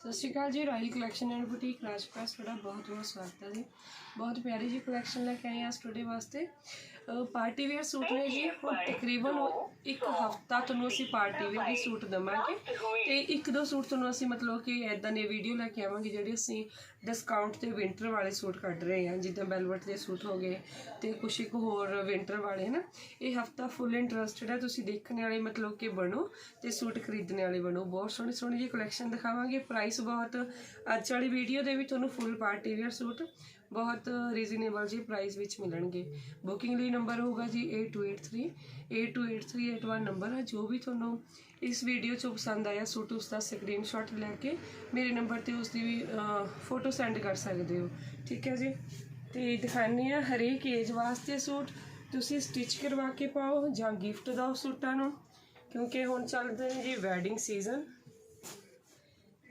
ਸਤਿ ਸ਼੍ਰੀ ਅਕਾਲ ਜੀ ਰਾਇਲ ਕਲੈਕਸ਼ਨ ਐਂਡ ਬੁਟੀਕ ਰਾਜਪਾਸ ਤੁਹਾਡਾ ਬਹੁਤ ਬਹੁਤ ਸਵਾਗਤ ਹੈ ਜੀ। ਬਹੁਤ ਪਿਆਰੀ ਜੀ ਕਲੈਕਸ਼ਨ ਲੈ ਕੇ ਆਏ ਹਾਂ ਸਟੂਡੇ ਵਾਸਤੇ। ਪਾਰਟੀ ਵੇਅਰ ਸੂਟ ਨੇ ਜੀ ਹੁਣ ਤਕਰੀਬਨ ਇੱਕ ਹਫਤਾ ਤੁਹਾਨੂੰ ਅਸੀਂ ਪਾਰਟੀ ਵੇਅਰ ਦੇ ਸੂਟ ਦਵਾਂਗੇ। ਤੇ ਇੱਕ ਦੋ ਸੂਟ ਤੁਹਾਨੂੰ ਅਸੀਂ ਮਤਲਬ ਕਿ ਐਦਾਂ ਦੀ ਵੀਡੀਓ ਲੈ ਕੇ ਆਵਾਂਗੇ ਜਿਹੜੇ ਅਸੀਂ ਡਿਸਕਾਊਂਟ ਤੇ ਵਿੰਟਰ ਵਾਲੇ ਸੂਟ ਕੱਢ ਰਹੇ ਹਾਂ ਜਿੱਦਾਂ ਵੈਲਵਟ ਦੇ ਸੂਟ ਹੋ ਗਏ ਤੇ ਕੁਛ ਇੱਕ ਹੋਰ ਵਿੰਟਰ ਵਾਲੇ ਹਨ। ਇਹ ਹਫਤਾ ਫੁੱਲ ਇੰਟਰਸਟਡ ਹੈ ਤੁਸੀਂ ਦੇਖਣ ਵਾਲੇ ਮਤਲਬ ਕਿ ਬਣੋ ਤੇ ਸੂਟ ਖਰੀਦਣ ਵਾਲੇ ਬਣੋ। ਬਹੁਤ ਸੋਹਣੀ ਸੋਹਣੀ ਜੀ ਕਲੈਕਸ਼ਨ ਦਿਖਾਵਾਂਗੇ। ਪ੍ਰਾਈਸ ਬਹੁਤ ਅੱਜ ਵਾਲੀ ਵੀਡੀਓ ਦੇ ਵੀ ਤੁਹਾਨੂੰ ਫੁੱਲ ਪਾਰਟੀ ਵੇਅਰ ਸੂਟ ਬਹੁਤ ਰੀਜ਼ਨੇਬਲ ਜੀ ਪ੍ਰਾਈਸ ਵਿੱਚ ਮਿਲਣਗੇ। ਬੁਕਿੰਗ ਲਈ ਨੰਬਰ ਹੋਊਗਾ ਜੀ 8283 828381 ਨੰਬਰ ਹੈ ਜੋ ਵੀ ਤੁਹਾਨੂੰ ਇਸ ਵੀਡੀਓ 'ਚ ਪਸੰਦ ਆਇਆ ਸੂਟ ਉਸ ਦਾ ਸਕਰੀਨਸ਼ਾਟ ਲੈ ਕੇ ਮੇਰੇ ਨੰਬਰ ਤੇ ਉਸ ਦੀ ਵੀ ਫੋਟੋ ਸੈਂਡ ਕਰ ਸਕਦੇ ਹੋ। ਠੀਕ ਹੈ ਜੀ? ਤੇ ਦਿਖਾਉਂਦੇ ਆ ਹਰੇਕ ਏਜ ਵਾਸਤੇ ਸੂਟ। ਤੁਸੀਂ ਸਟਿਚ ਕਰਵਾ ਕੇ ਪਾਓ ਜਾਂ ਗਿਫਟ ਦਿਓ ਸੂਟਾਂ ਨੂੰ, ਕਿਉਂਕਿ ਹੁਣ ਚੱਲਦੇ ਨੇ ਜੀ ਵੈਡਿੰਗ ਸੀਜ਼ਨ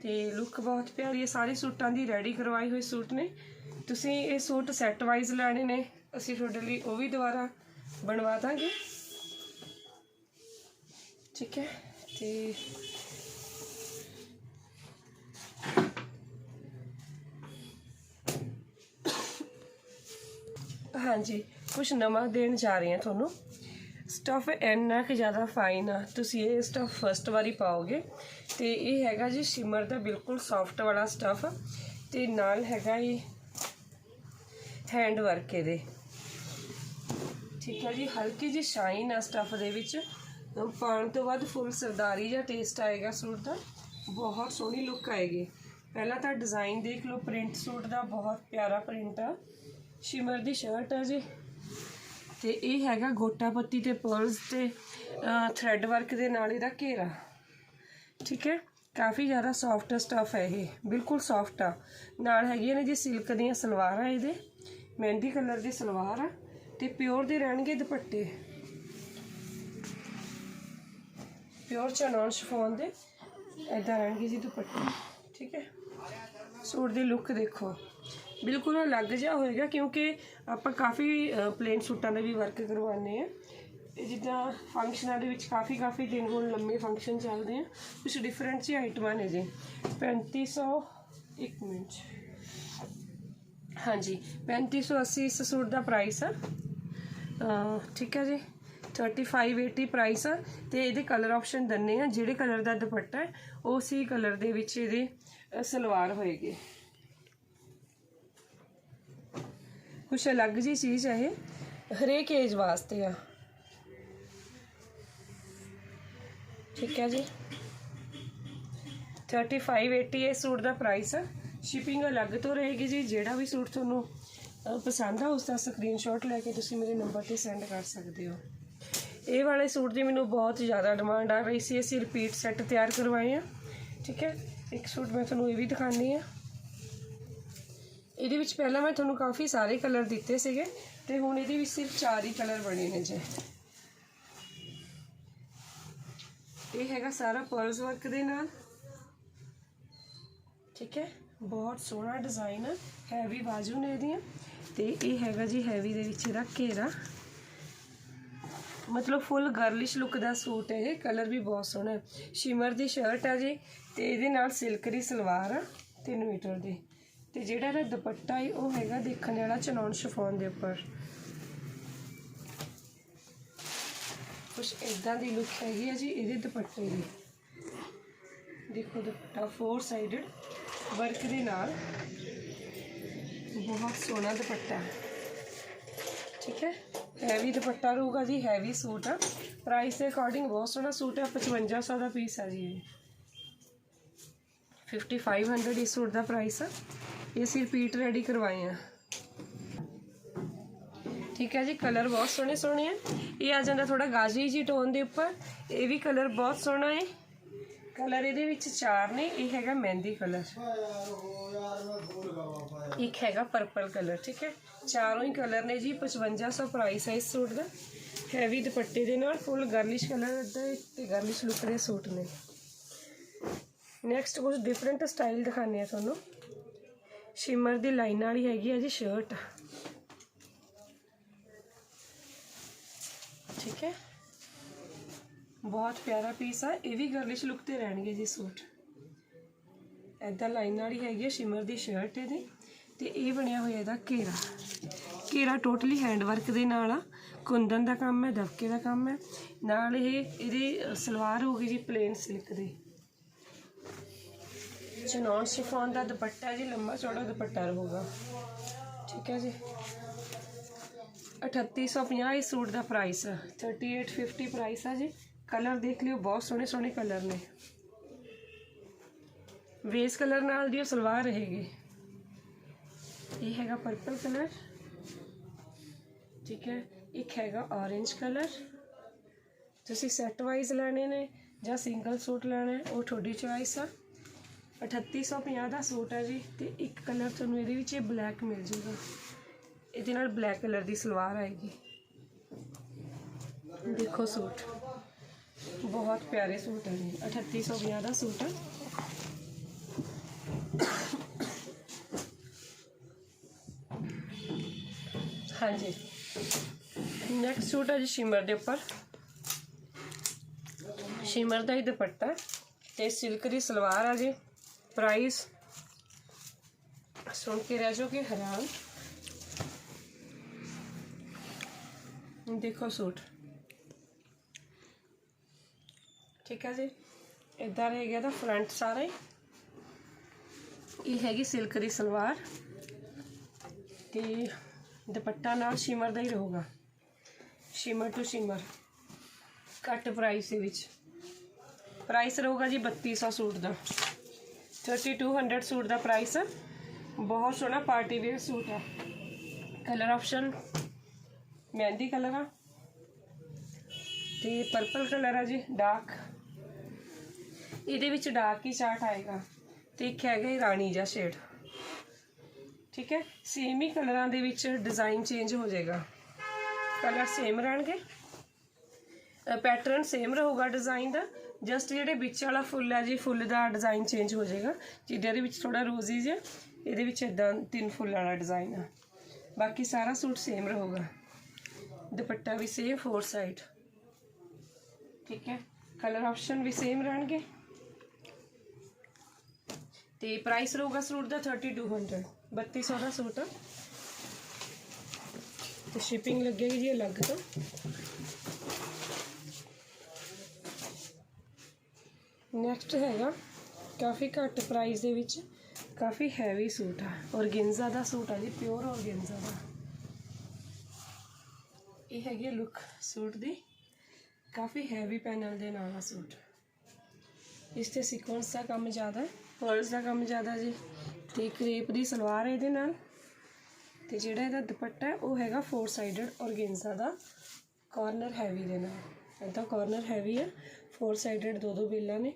ਤੇ ਲੁੱਕ ਬਹੁਤ ਪਿਆਰੀ ਹੈ। ਸਾਰੇ ਸੂਟਾਂ ਦੀ ਰੈਡੀ ਕਰਵਾਈ ਹੋਈ ਸੂਟ ਨੇ। ਤੁਸੀਂ ਇਹ ਸੂਟ ਸੈੱਟ ਵਾਈਜ਼ ਲੈਣੇ ਨੇ। ਅਸੀਂ ਤੁਹਾਡੇ ਲਈ ਉਹ ਵੀ ਦੁਬਾਰਾ ਬਣਵਾ ਦਾਂਗੇ। ਠੀਕ ਹੈ। ਤੇ ਹਾਂਜੀ ਕੁਝ ਨਵਾਂ ਦੇਣ ਜਾ ਰਹੇ ਹਾਂ ਤੁਹਾਨੂੰ। ਸਟਫ ਇੰਨਾ ਕਿ ਜ਼ਿਆਦਾ ਫਾਈਨ ਆ। ਤੁਸੀਂ ਇਹ ਸਟਫ ਫਸਟ ਵਾਰੀ ਪਾਓਗੇ। ਤੇ ਇਹ ਹੈਗਾ ਜੀ ਸ਼ਿਮਰ ਦਾ ਬਿਲਕੁਲ ਸੌਫਟ ਵਾਲਾ ਸਟਫ ਤੇ ਨਾਲ ਹੈਗਾ ਇਹ ਹੈਂਡ ਵਰਕ ਇਹਦੇ। ਠੀਕ ਹੈ ਜੀ, ਹਲਕੀ ਜਿਹੀ ਸ਼ਾਈਨ ਆ ਸਟਫ ਦੇ ਵਿੱਚ। ਪਾਉਣ ਤੋਂ ਬਾਅਦ ਫੁੱਲ ਸਰਦਾਰੀ ਜਾਂ ਟੇਸਟ ਆਏਗਾ ਸੂਟ ਦਾ। ਬਹੁਤ ਸੋਹਣੀ ਲੁੱਕ ਆਏਗੀ। ਪਹਿਲਾਂ ਤਾਂ ਡਿਜ਼ਾਈਨ ਦੇਖ ਲਓ ਪ੍ਰਿੰਟ ਸੂਟ ਦਾ ਬਹੁਤ ਪਿਆਰਾ ਪ੍ਰਿੰਟ ਆ। ਸ਼ਿਮਰ ਦੀ ਸ਼ਰਟ ਆ ਜੀ। ਤੇ ਇਹ ਹੈਗਾ ਗੋਟਾ ਪੱਤੀ ਤੇ ਪਰਲਸ ਤੇ ਥ੍ਰੈਡ ਵਰਕ ਦੇ ਨਾਲ ਇਹਦਾ ਘੇਰਾ। ਠੀਕ ਹੈ? ਕਾਫੀ ਜ਼ਿਆਦਾ ਸੌਫਟ ਸਟਫ ਹੈ ਇਹ, ਬਿਲਕੁਲ ਸੌਫਟ ਆ। ਨਾਲ ਹੈਗੀਆਂ ਨੇ ਜੀ ਸਿਲਕ ਦੀਆਂ ਸਲਵਾਰਾਂ ਇਹਦੇ, ਮਹਿੰਦੀ ਕਲਰ ਦੀ ਸਲਵਾਰ ਆ ਤੇ ਪਿਓਰ ਦੇ ਰਹਿਣਗੇ ਦੁਪੱਟੇ। ਪਿਓਰ ਚਨੌਨ ਸ਼ਿਫੋਨ ਦੇ ਇਦਾਂ ਰਹਿਣਗੇ ਜੀ ਦੁਪੱਟੇ, ਠੀਕ ਹੈ? ਸੂਟ ਦੀ ਲੁੱਕ ਦੇਖੋ। ਬਿਲਕੁਲ ਅਲੱਗ ਜਿਹਾ ਹੋਏਗਾ ਕਿਉਂਕਿ ਆਪਾਂ ਕਾਫੀ ਪਲੇਨ ਸੂਟਾਂ ਦਾ ਵੀ ਵਰਕ ਕਰਵਾਉਂਦੇ ਆ ਇਹ ਜਿੱਦਾਂ ਫੰਕਸ਼ਨਾਂ ਦੇ ਵਿੱਚ ਕਾਫੀ ਕਾਫੀ ਦਿਨ ਹੁਣ ਲੰਮੇ ਫੰਕਸ਼ਨ ਚੱਲਦੇ ਆ ਕੁਝ ਡਿਫਰੈਂਟ ਜਿਹੀ ਆਈਟਮਾਂ ਨੇ ਜੀ। 3500 ਇੱਕ ਮਿੰਟ। ਹਾਂਜੀ 3580 ਇਸ ਸੂਟ ਦਾ ਪ੍ਰਾਈਸ ਆ। ਠੀਕ ਹੈ ਜੀ। 3580 ਪ੍ਰਾਈਸ ਆ ਤੇ ਇਹਦੇ ਕਲਰ ਆਪਸ਼ਨ ਦੰਨੇ ਆ, ਜਿਹੜੇ ਕਲਰ ਦਾ ਦੁਪੱਟਾ ਹੈ ਉਸੇ ਕਲਰ ਦੇ ਵਿੱਚ ਇਹਦੇ ਸਲਵਾਰ ਹੋਏਗੀ। ਕੁਛ ਅਲੱਗ ਜੀ ਚੀਜ਼ ਹੈ ਇਹ, ਹਰੇਕ ਏਜ ਵਾਸਤੇ ਆ। ਠੀਕ ਹੈ ਜੀ। 3580 ਇਸ ਸੂਟ ਦਾ ਪ੍ਰਾਈਸ ਆ। ਸ਼ਿਪਿੰਗ ਅਲੱਗ ਤੋਂ ਰਹੇਗੀ ਜੀ। ਜਿਹੜਾ ਵੀ ਸੂਟ ਤੁਹਾਨੂੰ ਪਸੰਦ ਆ, ਉਸ ਦਾ ਸਕਰੀਨਸ਼ਾਟ ਲੈ ਕੇ ਤੁਸੀਂ ਮੇਰੇ ਨੰਬਰ ਤੇ ਸੈਂਡ ਕਰ ਸਕਦੇ ਹੋ। ਇਹ ਵਾਲੇ ਸੂਟ ਦੀ ਮੈਨੂੰ ਬਹੁਤ ਜ਼ਿਆਦਾ ਡਿਮਾਂਡ ਆ ਰਹੀ ਸੀ। ਅਸੀਂ ਰਿਪੀਟ ਸੈੱਟ ਤਿਆਰ ਕਰਵਾਏ ਆ। ਠੀਕ ਹੈ। ਇੱਕ ਸੂਟ ਮੈਂ ਤੁਹਾਨੂੰ ਇਹ ਵੀ ਦਿਖਾਣੀ ਆ ਇਹਦੇ ਵਿੱਚ ਪਹਿਲਾਂ ਮੈਂ ਤੁਹਾਨੂੰ ਕਾਫੀ ਸਾਰੇ ਕਲਰ ਦਿੱਤੇ ਸੀਗੇ। ਤੇ ਹੁਣ ਇਹਦੇ ਵਿੱਚ ਸਿਰਫ ਚਾਰ ਹੀ ਕਲਰ ਬਣੇ ਨੇ ਜੀ। ਇਹ ਹੈਗਾ ਸਾਰਾ ਪਰਲਸ ਵਰਕ ਦੇ ਨਾਲ। ਠੀਕ ਹੈ? ਬਹੁਤ ਸੋਹਣਾ ਡਿਜ਼ਾਈਨ ਹੈ ਹੈਵੀ ਬਾਜੂ ਨੇ ਇਹਦੀਆਂ। ਤੇ ਇਹ ਹੈਗਾ ਜੀ ਹੈਵੀ ਦੇ ਵਿੱਚ ਇਹਦਾ ਘੇਰਾ। ਮਤਲਬ ਫੁੱਲ ਗਰਲਿਸ਼ ਲੁੱਕ ਦਾ ਸੂਟ ਹੈ ਇਹ ਕਲਰ ਵੀ ਬਹੁਤ ਸੋਹਣਾ ਹੈ। ਸ਼ਿਮਰ ਦੀ ਸ਼ਰਟ ਹੈ ਜੀ, ਤੇ ਇਹਦੇ ਨਾਲ ਸਿਲਕ ਦੀ ਸਲਵਾਰ ਆ 3 ਮੀਟਰ ਦੀ। ਤੇ ਜਿਹੜਾ ਇਹਦਾ ਦੁਪੱਟਾ ਹੈ, ਉਹ ਹੈਗਾ ਦੇਖਣ ਵਾਲਾ ਚਨੌਨ ਸ਼ਫੋਨ ਦੇ ਉੱਪਰ। ਕੁਛ ਇਦਾਂ ਦੀ ਲੁੱਕ ਹੈਗੀ ਹੈ ਜੀ, ਇਹਦੇ ਦੁਪੱਟੇ ਦੀ। ਦੇਖੋ ਦੁਪੱਟਾ ਫੋਰ ਸਾਈਡਡ ਵਰਕ ਦੇ ਨਾਲ। ਬਹੁਤ ਸੋਹਣਾ ਦੁਪੱਟਾ। ਠੀਕ ਹੈ? ਹੈਵੀ ਦੁਪੱਟਾ ਰਹੂਗਾ ਜੀ ਹੈਵੀ ਸੂਟ ਆ। ਪ੍ਰਾਈਸ ਦੇ ਅਕੋਰਡਿੰਗ ਬਹੁਤ ਸੋਹਣਾ ਸੂਟ ਹੈ 5500 ਦਾ ਪੀਸ ਆ ਜੀ ਇਹ। 5500 ਇਸ ਸੂਟ ਦਾ ਪ੍ਰਾਈਸ ਆ। ਇਹ ਅਸੀਂ ਰਿਪੀਟ ਰੈਡੀ ਕਰਵਾਏ ਆ। ਠੀਕ ਹੈ ਜੀ ਕਲਰ ਬਹੁਤ ਸੋਹਣੇ ਸੋਹਣੇ ਆ। ਇਹ ਆ ਜਾਂਦਾ ਥੋੜਾ ਗਾਜਰੀ ਜੀ ਟੋਨ ਦੇ ਉੱਪਰ। ਇਹ ਵੀ ਕਲਰ ਬਹੁਤ ਸੋਹਣਾ ਹੈ ਕਲਰ ਇਹਦੇ ਵਿੱਚ ਚਾਰ ਨੇ, ਇਹ ਹੈਗਾ ਮਹਿੰਦੀ ਕਲਰ। ਇੱਕ ਹੈਗਾ ਪਰਪਲ ਕਲਰ, ਠੀਕ ਹੈ? ਚਾਰੋਂ ਹੀ ਕਲਰ ਨੇ ਜੀ 5500 ਪ੍ਰਾਈਸ ਹੈ ਇਸ ਸੂਟ ਦਾ। ਹੈਵੀ ਦੁਪੱਟੇ ਦੇ ਨਾਲ ਫੁੱਲ ਗਰਲਿਸ਼ ਕਲਰ ਦਾ ਤੇ ਗਰਲਿਸ਼ ਲੁੱਕ ਦੇ ਸੂਟ ਨੇ। ਨੈਕਸਟ ਕੁਝ ਡਿਫਰੈਂਟ ਸਟਾਈਲ ਦਿਖਾਣੇ ਆ ਤੁਹਾਨੂੰ। ਸ਼ਿਮਰ ਦੀ ਲਾਈਨ ਵਾਲੀ ਹੈਗੀ ਆ ਜੀ ਸ਼ਰਟ ਠੀਕ ਹੈ। ਬਹੁਤ ਪਿਆਰਾ ਪੀਸ ਆ। ਇਹ ਵੀ ਗਰਲਿਸ਼ ਲੁੱਕ ਤੇ ਰਹਿਣਗੇ ਜੀ ਸੂਟ। ਐਦਾਂ ਲਾਈਨ ਵਾਲੀ ਹੈਗੀ ਹੈ ਸ਼ਿਮਰ ਦੀ ਸ਼ਰਟ ਇਹਦੀ। ਤੇ ਇਹ ਬਣਿਆ ਹੋਇਆ ਇਹਦਾ ਘੇਰਾ। ਘੇਰਾ ਟੋਟਲੀ ਹੈਂਡ ਵਰਕ ਦੇ ਨਾਲ ਆ। ਕੁੰਦਨ ਦਾ ਕੰਮ ਹੈ, ਦਬਕੇ ਦਾ ਕੰਮ ਹੈ। ਨਾਲ ਇਹ, ਇਹਦੀ ਸਲਵਾਰ ਹੋ ਗਈ ਜੀ ਪਲੇਨ ਸਿਲਕ ਦੀ। ਚਨੌਨ ਸ਼ਿਫੋਨ ਦਾ ਦੁਪੱਟਾ ਜੀ ਲੰਬਾ ਚੌੜਾ ਦੁਪੱਟਾ ਰਹੂਗਾ। ਠੀਕ ਹੈ ਜੀ। 3850 ਇਸ ਸੂਟ ਦਾ ਪ੍ਰਾਈਸ 3850 ਪ੍ਰਾਈਸ ਆ ਜੀ। ਕਲਰ ਦੇਖ ਲਿਓ, ਬਹੁਤ ਸੋਹਣੇ ਸੋਹਣੇ ਕਲਰ ਨੇ। ਵੇਸ ਕਲਰ ਨਾਲ ਦੀ ਸਲਵਾਰ ਰਹੇਗੀ ਇਹ ਹੈਗਾ ਪਰਪਲ ਕਲਰ ਠੀਕ ਹੈ, ਇੱਕ ਹੈਗਾ orange ਕਲਰ ਤੁਸੀਂ ਸੈੱਟ ਵਾਈਜ਼ ਲੈਣੇ ਨੇ ਜਾਂ ਸਿੰਗਲ ਸੂਟ ਲੈਣਾ ਉਹ ਤੁਹਾਡੀ ਚੁਆਇਸ ਆ। 3850 ਦਾ ਸੂਟ ਹੈ ਜੀ, ਤੇ ਇੱਕ ਕਲਰ ਤੁਹਾਨੂੰ ਇਹਦੇ ਵਿੱਚ ਇਹ ਬਲੈਕ ਮਿਲ ਜੂਗਾ। ਇਹਦੇ ਨਾਲ ਬਲੈਕ ਕਲਰ ਦੀ ਸਲਵਾਰ ਆਏਗੀ। ਦੇਖੋ ਸੂਟ। ਬਹੁਤ ਪਿਆਰੇ ਸੂਟ ਹੈ ਜੀ। 3850 ਦਾ ਸੂਟ ਹੈ ਹਾਂਜੀ। ਨੈਕਸਟ ਸੂਟ ਹੈ ਜੀ ਸ਼ਿਮਰ ਦੇ ਉੱਪਰ। ਸ਼ਿਮਰ ਦਾ ਹੀ ਦੁਪੱਟਾ। ਤੇ ਸਿਲਕ ਦੀ ਸਲਵਾਰ ਆ ਜੀ। ਪ੍ਰਾਈਸ ਸੁਣ ਕੇ ਰਹਿ ਜਾਓਗੇ ਹੈਰਾਨ। ਦੇਖੋ ਸੂਟ। ਠੀਕ ਹੈ ਜੀ। ਇਦਾਂ ਰਹਿ ਗਿਆ ਦਾ ਫਰੰਟ ਸਾਰੇ। ਇਹ ਹੈਗੀ ਸਿਲਕ ਦੀ ਸਲਵਾਰ। ਤੇ ਦੁਪੱਟਾ ਨਾਲ ਸ਼ਿਮਰ ਦਾ ਹੀ ਰਹੂਗਾ। ਸ਼ਿਮਰ ਟੂ ਸ਼ਿਮਰ ਘੱਟ ਪ੍ਰਾਈਸ ਦੇ ਵਿੱਚ। ਪ੍ਰਾਈਸ ਰਹੂਗਾ ਜੀ 3200 ਸੂਟ ਦਾ। 3200 ਸੂਟ ਦਾ ਪ੍ਰਾਈਸ ਬਹੁਤ ਸੋਹਣਾ ਪਾਰਟੀ ਵੇਅਰ ਸੂਟ ਹੈ ਕਲਰ ਆਪਸ਼ਨ ਮਹਿੰਦੀ ਕਲਰ ਆ ਤੇ ਪਰਪਲ ਕਲਰ ਆ ਜੀ ਡਾਰਕ ਇਹਦੇ ਵਿੱਚ ਡਾਰਕ ਹੀ ਚਾਰਟ ਆਏਗਾ ਤੇ ਇੱਕ ਹੈਗਾ ਰਾਣੀ ਜਿਹਾ ਸ਼ੇਡ ਠੀਕ ਹੈ ਸੇਮ ਹੀ ਕਲਰਾਂ ਦੇ ਵਿੱਚ ਡਿਜ਼ਾਈਨ ਚੇਂਜ ਹੋ ਜਾਏਗਾ ਕਲਰ ਸੇਮ ਰਹਿਣਗੇ ਪੈਟਰਨ ਸੇਮ ਰਹੂਗਾ ਡਿਜ਼ਾਈਨ ਦਾ ਜਸਟ ਜਿਹੜੇ ਵਿੱਚ ਵਾਲਾ ਫੁੱਲ ਹੈ ਜੀ ਫੁੱਲ ਦਾ ਡਿਜ਼ਾਈਨ ਚੇਂਜ ਹੋ ਜਾਏਗਾ ਜਿਹਦੇ ਦੇ ਵਿੱਚ ਥੋੜਾ ਰੋਜ਼ੀ ਜਿਹਾ ਇਹਦੇ ਵਿੱਚ ਇਦਾਂ ਤਿੰਨ ਫੁੱਲ ਵਾਲਾ ਡਿਜ਼ਾਈਨ ਆ ਬਾਕੀ ਸਾਰਾ ਸੂਟ ਸੇਮ ਰਹੂਗਾ ਦੁਪੱਟਾ ਵੀ ਸੇਮ ਫੋਰ ਸਾਈਡ ਠੀਕ ਹੈ? ਕਲਰ ਆਪਸ਼ਨ ਵੀ ਸੇਮ ਰਹਿਣਗੇ। ਤੇ ਪ੍ਰਾਈਸ ਰਹੂਗਾ ਸੂਟ ਦਾ 3200 3200 ਦਾ ਸੂਟ ਆ। ਤੇ ਸ਼ਿਪਿੰਗ ਲੱਗੇਗੀ ਜੀ ਅਲੱਗ ਤੋਂ। ਨੈਕਸਟ ਹੈਗਾ, ਕਾਫੀ ਘੱਟ ਪ੍ਰਾਈਸ ਦੇ ਵਿੱਚ ਕਾਫੀ ਹੈਵੀ ਸੂਟ ਆ। ਔਰਗੈਂਜ਼ਾ ਦਾ ਸੂਟ ਆ ਜੀ ਪਿਓਰ ਔਰਗੈਂਜ਼ਾ ਦਾ। ਇਹ ਹੈਗੀ ਲੁੱਕ ਸੂਟ ਦੀ। ਕਾਫੀ ਹੈਵੀ ਪੈਨਲ ਦੇ ਨਾਲ ਆ ਸੂਟ। ਇਸ ਤੇ ਸੀਕੁਐਂਸ ਦਾ ਕੰਮ ਜ਼ਿਆਦਾ ਹੈ ਪਰਲਸ ਦਾ ਕੰਮ ਜ਼ਿਆਦਾ ਜੀ। ਤੇ ਕ੍ਰੇਪ ਦੀ ਸਲਵਾਰ ਇਹਦੇ ਨਾਲ। ਤੇ ਜਿਹੜਾ ਇਹਦਾ ਦੁਪੱਟਾ ਉਹ ਹੈਗਾ ਫੋਰ ਸਾਈਡਡ ਔਰਗੈਂਜ਼ਾ ਦਾ। ਕਾਰਨਰ ਹੈਵੀ ਦੇ ਨਾਲ। ਇਹਦਾ ਕਾਰਨਰ ਹੈਵੀ ਹੈ ਫੋਰ ਸਾਈਡਡ ਦੋ ਦੋ ਬੇਲਾਂ ਨੇ।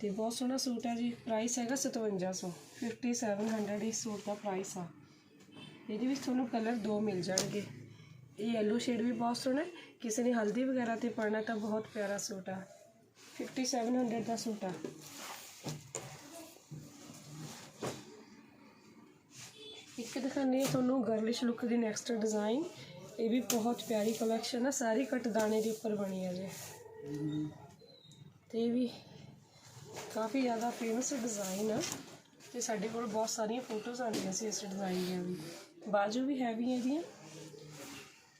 ਤੇ ਬਹੁਤ ਸੋਹਣਾ ਸੂਟ ਹੈ ਜੀ। ਪ੍ਰਾਈਸ ਹੈਗਾ 5700 5700 ਇਸ ਸੂਟ ਦਾ ਪ੍ਰਾਈਸ ਆ। ਇਹਦੇ ਵਿੱਚ ਤੁਹਾਨੂੰ ਕਲਰ ਦੋ ਮਿਲ ਜਾਣਗੇ। ਇਹ ਯੈਲੋ ਸ਼ੇਡ ਵੀ ਬਹੁਤ ਸੋਹਣਾ ਹੈ। ਕਿਸੇ ਨੇ ਹਲਦੀ ਵਗੈਰਾ ਤੇ ਪਾਣਾ ਤਾਂ ਬਹੁਤ ਪਿਆਰਾ ਸੂਟ ਆ। 5700 ਦਾ ਸੂਟ ਆ। ਇੱਕ ਦਿਖਾਉਂਦੀ ਹਾਂ ਤੁਹਾਨੂੰ ਗਰਲਿਸ਼ ਲੁੱਕ ਦੀ ਨੈਕਸਟ ਡਿਜ਼ਾਈਨ ਇਹ ਵੀ ਬਹੁਤ ਪਿਆਰੀ ਕਲੈਕਸ਼ਨ ਆ। ਸਾਰੀ ਕਟ ਦਾਣੇ ਦੇ ਉੱਪਰ ਬਣੀ ਹੈ ਜੀ। ਤੇ ਇਹ ਵੀ ਕਾਫੀ ਜ਼ਿਆਦਾ ਫੇਮਸ ਡਿਜ਼ਾਈਨ ਆ। ਤੇ ਸਾਡੇ ਕੋਲ ਬਹੁਤ ਸਾਰੀਆਂ ਫੋਟੋਜ਼ ਆਉਂਦੀਆਂ ਸੀ ਇਸ ਡਿਜ਼ਾਈਨ ਦੀਆਂ ਵੀ। ਬਾਜੂ ਵੀ ਹੈਵੀ ਹੈ ਇਹਦੀਆਂ।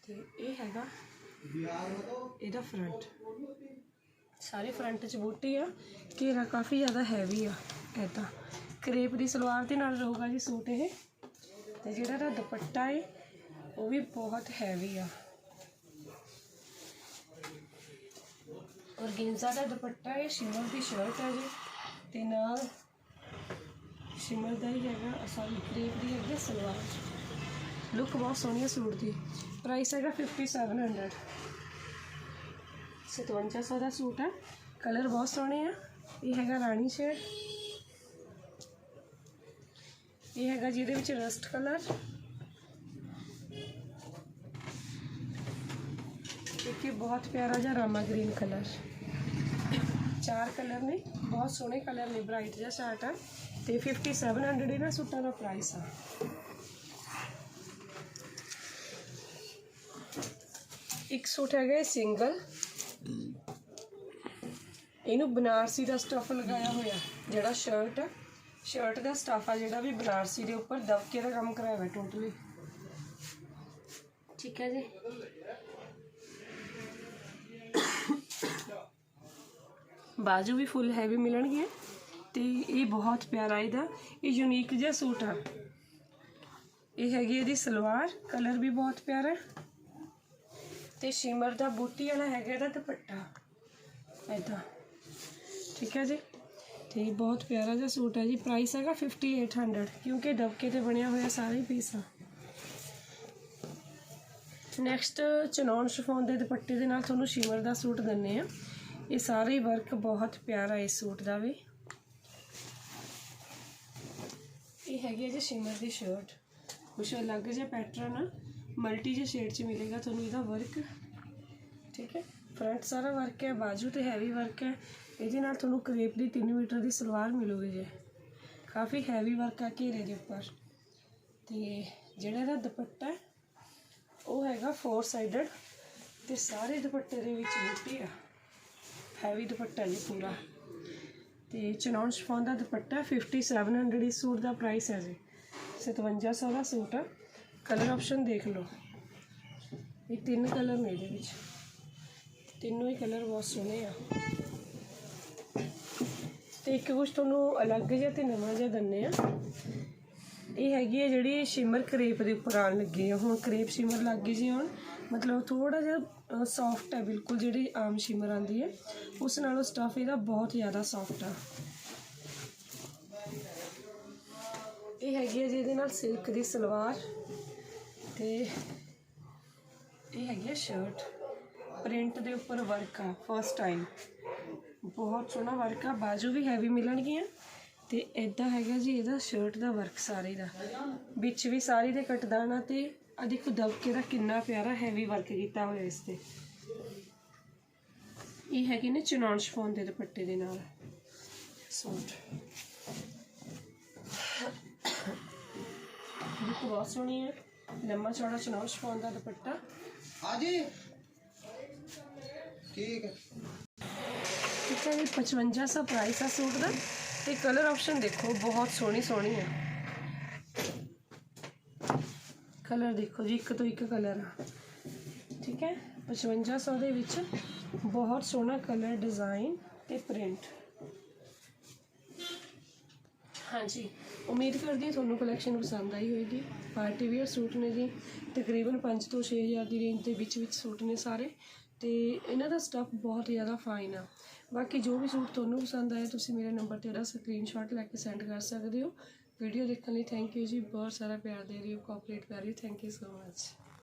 ਤੇ ਇਹ ਹੈਗਾ ਇਹਦਾ ਫਰੰਟ ਸਾਰੇ ਫਰੰਟ 'ਚ ਬੂਟੀ ਆ। ਘੇਰਾ ਕਾਫੀ ਜ਼ਿਆਦਾ ਹੈਵੀ ਆ ਐਦਾਂ ਕਰੇਪ ਦੀ ਸਲਵਾਰ ਦੇ ਨਾਲ ਰਹੂਗਾ ਜੀ ਸੂਟ ਇਹ। ਤੇ ਜਿਹੜਾ ਇਹਦਾ ਦੁਪੱਟਾ ਹੈ ਉਹ ਵੀ ਬਹੁਤ ਹੈਵੀ ਆ। ਔਰਗੈਂਜ਼ਾ ਦਾ ਦੁਪੱਟਾ ਹੈ ਸ਼ਿਮਰ ਦੀ ਸ਼ਰਟ ਹੈ ਜੀ। ਤੇ ਨਾਲ ਸ਼ਿਮਰ ਦਾ ਹੀ ਹੈਗਾ ਸੌਰੀ ਕਰੇਪ ਦੀ ਹੈਗੀ ਆ ਸਲਵਾਰ। ਲੁੱਕ ਬਹੁਤ ਸੋਹਣੀ ਹੈ ਸੂਟ ਦੀ। ਪ੍ਰਾਈਸ ਹੈਗਾ 5700 5700 ਦਾ ਸੂਟ ਹੈ। ਕਲਰ ਬਹੁਤ ਸੋਹਣੇ ਆ। ਇਹ ਹੈਗਾ ਰਾਣੀ ਸ਼ੇਡ ਇਹ ਹੈਗਾ ਜਿਹਦੇ ਵਿੱਚ ਰਸਟ ਕਲਰ ਇੱਕ ਬਹੁਤ ਪਿਆਰਾ ਜਿਹਾ ਰਾਮਾ ਗ੍ਰੀਨ ਕਲਰ ਚਾਰ ਕਲਰ ਨੇ। ਬਹੁਤ ਸੋਹਣੇ ਕਲਰ ਨੇ। ਬ੍ਰਾਈਟ ਜਿਹਾ ਸ਼ਰਟ ਆ। ਤੇ 5700 ਇਹਨਾਂ ਸੂਟਾਂ ਦਾ ਪ੍ਰਾਈਸ ਆ। ਇੱਕ ਸੂਟ ਹੈਗਾ ਸਿੰਗਲ। ਇਹਨੂੰ ਬਨਾਰਸੀ ਦਾ ਸਟਫ ਲਗਾਇਆ ਹੋਇਆ, ਜਿਹੜਾ ਸ਼ਰਟ ਹੈ ਸ਼ਰਟ ਦਾ ਸਟਾਫ ਆ ਜਿਹੜਾ ਵੀ ਬਨਾਰਸੀ ਦੇ ਉੱਪਰ ਦਬਕੇ ਦਾ ਕੰਮ ਕਰਾਇਆ ਹੋਇਆ ਟੋਟਲੀ ਠੀਕ ਹੈ ਜੀ। ਬਾਜੂ ਵੀ ਫੁੱਲ ਹੈਵੀ ਮਿਲਣਗੇ ਤੇ ਇਹ ਬਹੁਤ ਪਿਆਰਾ ਇਹਦਾ, ਇਹ ਯੂਨੀਕ ਜਿਹਾ ਸੂਟ ਆ। ਇਹ ਹੈਗੀ ਇਹਦੀ ਸਲਵਾਰ ਕਲਰ ਵੀ ਬਹੁਤ ਪਿਆਰਾ। ਹੈ ਤੇ ਸ਼ਿਮਰ ਦਾ ਬੂਟੀ ਵਾਲਾ ਹੈਗਾ ਇਹਦਾ ਦੁਪੱਟਾ। ਐਦਾਂ ਠੀਕ ਹੈ ਜੀ? ਤੇ ਬਹੁਤ ਪਿਆਰਾ ਜਿਹਾ ਸੂਟ ਹੈ ਜੀ। ਪ੍ਰਾਈਸ ਹੈਗਾ 5800 ਕਿਉਂਕਿ ਦਬਕੇ ਤੇ ਬਣਿਆ ਹੋਇਆ ਸਾਰੇ ਹੀ ਪੀਸ ਆ। ਨੈਕਸਟ ਚਨੌਨ ਸ਼ਿਫੋਨ ਦੇ ਦੁਪੱਟੇ ਦੇ ਨਾਲ ਤੁਹਾਨੂੰ ਸ਼ਿਮਰ ਦਾ ਸੂਟ ਦਿੰਨੇ ਆ। ਇਹ ਸਾਰੇ ਵਰਕ ਬਹੁਤ ਪਿਆਰਾ ਇਸ ਸੂਟ ਦਾ ਵੀ। ਇਹ ਹੈਗੀ ਹੈ ਜੀ ਸ਼ਿਮਰ ਦੀ ਸ਼ਰਟ ਕੁਛ ਅਲੱਗ ਜਿਹਾ ਪੈਟਰਨ ਆ। ਮਲਟੀ ਜੇ ਸ਼ੇਡ 'ਚ ਮਿਲੇਗਾ ਤੁਹਾਨੂੰ ਇਹਦਾ ਵਰਕ ਠੀਕ ਹੈ? ਫਰੰਟ ਸਾਰਾ ਵਰਕ ਹੈ, ਬਾਜੂ ਤੇ ਹੈਵੀ ਵਰਕ ਹੈ। ਇਹਦੇ ਨਾਲ ਤੁਹਾਨੂੰ ਕਰੇਪ ਦੀ 3 ਮੀਟਰ ਦੀ ਸਲਵਾਰ ਮਿਲੂਗੀ ਜੇ। ਕਾਫੀ ਹੈਵੀ ਵਰਕ ਆ ਘੇਰੇ ਦੇ ਉੱਪਰ। ਤੇ ਜਿਹੜਾ ਇਹਦਾ ਦੁਪੱਟਾ ਉਹ ਹੈਗਾ ਫੋਰ ਸਾਈਡਡ ਤੇ ਸਾਰੇ ਦੁਪੱਟੇ ਦੇ ਵਿੱਚ ਬੂਟੀ ਆ। ਹੈਵੀ ਦੁਪੱਟਾ ਜੀ ਪੂਰਾ। ਤੇ ਚਨੌਨ ਸ਼ਿਫੋਨ ਦਾ ਦੁਪੱਟਾ 5700 ਇਸ ਸੂਟ ਦਾ ਪ੍ਰਾਈਸ ਹੈ ਜੀ। 5700 ਦਾ ਸੂਟ ਆ। ਕਲਰ ਆਪਸ਼ਨ ਦੇਖ ਲਓ। ਇਹ ਤਿੰਨ ਕਲਰ ਨੇ ਇਹਦੇ ਵਿੱਚ। ਤਿੰਨੋਂ ਹੀ ਕਲਰ ਬਹੁਤ ਸੋਹਣੇ ਆ। ਤੇ ਇੱਕ ਕੁਛ ਤੁਹਾਨੂੰ ਅਲੱਗ ਜਿਹਾ ਤੇ ਨਵਾਂ ਜਿਹਾ ਦੰਨੇ ਆ। ਇਹ ਹੈਗੀ ਹੈ ਜਿਹੜੀ ਸ਼ਿਮਰ ਕਰੇਪ ਦੇ ਉੱਪਰ ਆਣ ਲੱਗੀ ਆ। ਹੁਣ ਕਰੇਪ ਸ਼ਿਮਰ ਲੱਗ ਗਈ ਜੀ ਹੁਣ। ਮਤਲਬ ਥੋੜਾ ਜਿਹਾ ਸੌਫਟ ਹੈ ਬਿਲਕੁਲ ਜਿਹੜੀ ਆਮ ਸ਼ਿਮਰ ਆਂਦੀ ਹੈ ਉਸ ਨਾਲੋਂ ਸਟਫ ਇਹਦਾ ਬਹੁਤ ਜ਼ਿਆਦਾ ਸੌਫਟ ਆ। ਇਹ ਹੈਗੀ ਹੈ ਇਹਦੇ ਨਾਲ ਸਿਲਕ ਦੀ ਸਲਵਾਰ। ਤੇ ਇਹ ਹੈਗੀ ਹੈ ਸ਼ਰਟ ਪ੍ਰਿੰਟ ਦੇ ਉੱਪਰ ਵਰਕ ਆ ਫਸਟ ਟਾਈਮ ਬਹੁਤ ਸੋਹਣਾ ਵਰਕ ਆ, ਬਾਜੂ ਵੀ ਹੈਵੀ ਮਿਲਣਗੀਆਂ। ਤੇ ਇਦਾਂ ਹੈਗਾ ਜੀ, ਇਹਦਾ ਸ਼ਰਟ ਦਾ ਵਰਕ ਸਾਰੇ ਦਾ। ਵਿੱਚ ਵੀ ਸਾਰੀ ਦੇ ਕਟਦਾਨਾ ਤੇ ਆ ਦੇਖੋ ਦਬਕੇ ਦਾ ਕਿੰਨਾ ਪਿਆਰਾ ਹੈਵੀ ਵਰਕ ਕੀਤਾ ਹੋਇਆ ਇਸ ਤੇ। ਇਹ ਹੈਗੇ ਨੇ ਚਨੌਨ ਸ਼ਫੋਨ ਦੇ ਦੁਪੱਟੇ ਦੇ ਨਾਲ। ਸੂਟ। ਦੇਖੋ ਬਹੁਤ ਸੋਹਣੀ ਹੈ ਲੰਮਾ ਚੌੜਾ ਚਨੌਨ ਸ਼ਫੋਨ ਦਾ ਦੁਪੱਟਾ। ਹਾਂਜੀ। ਠੀਕ ਹੈ। ਠੀਕ ਹੈ ਜੀ 5500 ਪ੍ਰਾਈਸ ਆ ਸੂਟ ਦਾ। ਤੇ ਕਲਰ ਆਪਸ਼ਨ ਦੇਖੋ ਬਹੁਤ ਸੋਹਣੀ ਸੋਹਣੀ ਆ। ਕਲਰ ਦੇਖੋ ਜੀ ਇੱਕ ਤੋਂ ਇੱਕ ਕਲਰ ਆ। ਠੀਕ ਹੈ 5500 ਦੇ ਵਿੱਚ ਬਹੁਤ ਸੋਹਣਾ ਕਲਰ ਡਿਜ਼ਾਈਨ ਤੇ ਪ੍ਰਿੰਟ ਹਾਂਜੀ। ਉਮੀਦ ਕਰਦੀ ਹਾਂ ਤੁਹਾਨੂੰ ਕਲੈਕਸ਼ਨ ਪਸੰਦ ਆਈ ਹੋਵੇਗੀ ਪਾਰਟੀ ਵੇਅਰ ਸੂਟ ਨੇ ਜੀ, ਤਕਰੀਬਨ 5 ਤੋਂ 6000 ਦੀ ਰੇਂਜ ਦੇ ਵਿੱਚ ਵਿੱਚ ਸੂਟ ਨੇ ਸਾਰੇ। ਤੇ ਇਹਨਾਂ ਦਾ ਸਟਫ ਬਹੁਤ ਜ਼ਿਆਦਾ ਫਾਈਨ ਆ। ਬਾਕੀ ਜੋ ਵੀ ਸੂਟ ਤੁਹਾਨੂੰ ਪਸੰਦ ਆਇਆ, ਤੁਸੀਂ ਮੇਰੇ ਨੰਬਰ ਤੇ ਉਹਦਾ ਸਕਰੀਨਸ਼ਾਟ ਲੈ ਕੇ ਸੈਂਡ ਕਰ ਸਕਦੇ ਹੋ। ਵੀਡੀਓ ਦੇਖਣ ਲਈ ਥੈਂਕ ਯੂ ਜੀ, ਬਹੁਤ ਸਾਰਾ ਪਿਆਰ ਦੇ ਰਹੇ ਹੋ ਕੋਆਪਰੇਟ ਕਰ ਰਹੀ ਹੋ ਥੈਂਕ ਯੂ ਸੋ ਮਚ